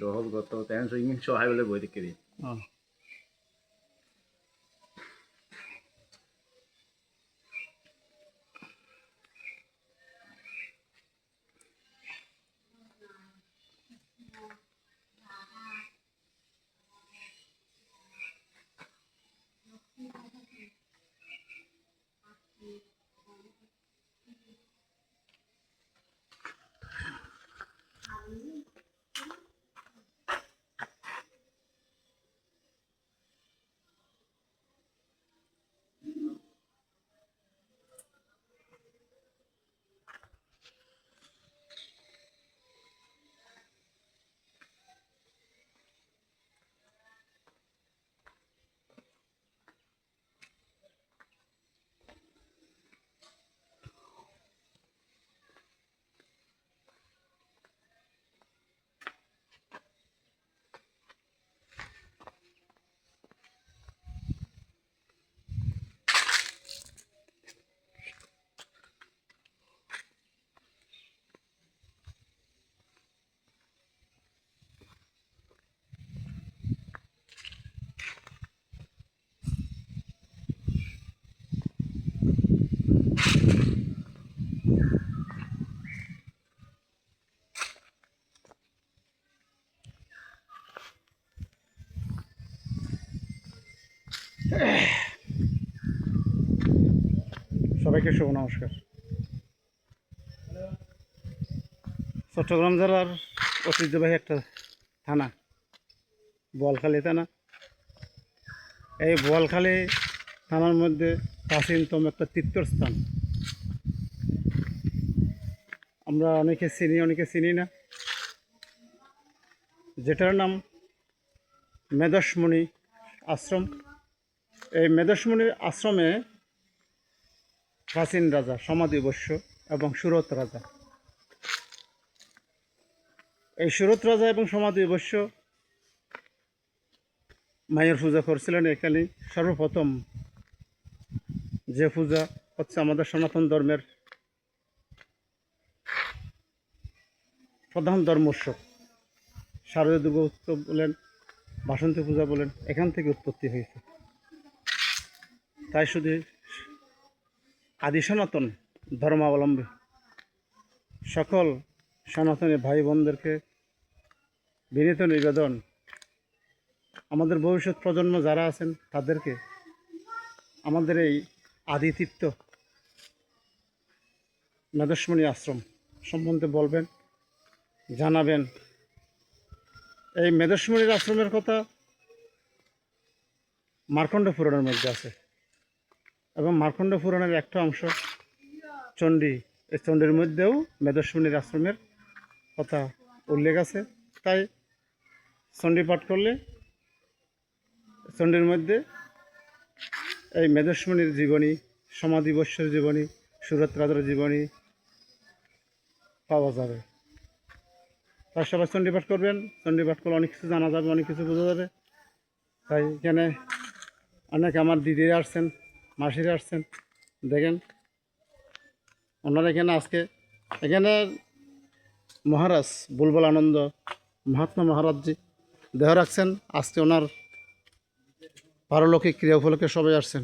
দহল গত তেন সুইমিং সহায় বলে বই দেখে দিই সবাইকে শুভ নমস্কার। চট্টগ্রাম জেলার ঐতিহ্যবাহী একটা থানা, বোয়ালখালী থানা। এই বোয়ালখালী থানার মধ্যে প্রাচীনতম একটা তীর্থস্থান। আমরা অনেকে চিনি অনেকে চিনি না। যেটার নাম মেদসমণি আশ্রম। এই মেদশমণির আশ্রমে প্রাচীন রাজা সমাধিবস্য এবং সুরত রাজা। এই সুরত রাজা এবং সমাধিবস্য মায়ের পূজা করছিলেন এখানে। সর্বপ্রথম যে পূজা হচ্ছে আমাদের সনাতন ধর্মের প্রধান ধর্ম উৎসব। শারদীয় দুর্গা উৎসব বলেন, বাসন্তী পূজা বলেন, এখান থেকে উৎপত্তি হয়েছে। তাই শুধু আদি সনাতন ধর্মাবলম্বী সকল সনাতনী ভাই বোনদেরকে বিনীত নিবেদন। আমাদের ভবিষ্যৎ প্রজন্ম যারা আছেন, তাদেরকে আমাদের এই আদিতীর্থ মেদস্মণি আশ্রম সম্বন্ধে বলবেন, জানাবেন। এই মেদস্মণির আশ্রমের কথা মার্কণ্ড পুরাণের মধ্যে আছে। এবং মার্কণ্ড পুরাণের একটা অংশ, চণ্ডী, এই চণ্ডীর মধ্যেও মেদস্বিনীর আশ্রমের কথা উল্লেখ আছে। তাই চণ্ডী পাঠ করলে চণ্ডীর মধ্যে এই মেদস্বিনীর জীবনী সমাধি সমাধিবস্যের জীবনী সুরত রাজার জীবনী পাওয়া যাবে। তার সবাই চণ্ডী পাঠ করবেন। চণ্ডী পাঠ করলে অনেক কিছু জানা যাবে, অনেক কিছু বোঝা যাবে। তাই এখানে অনেক আমার দিদিরা আসছেন। মাসিরা আসছেন। দেখেন। ওনারা এখানে আজকে, এখানে মহারাজ বুলবুল আনন্দ, মহাত্মা মহারাজজি দেহ রাখছেন। আজকে ওনার পারলৌকিক ক্রিয়া উপলক্ষে সবাই আসছেন।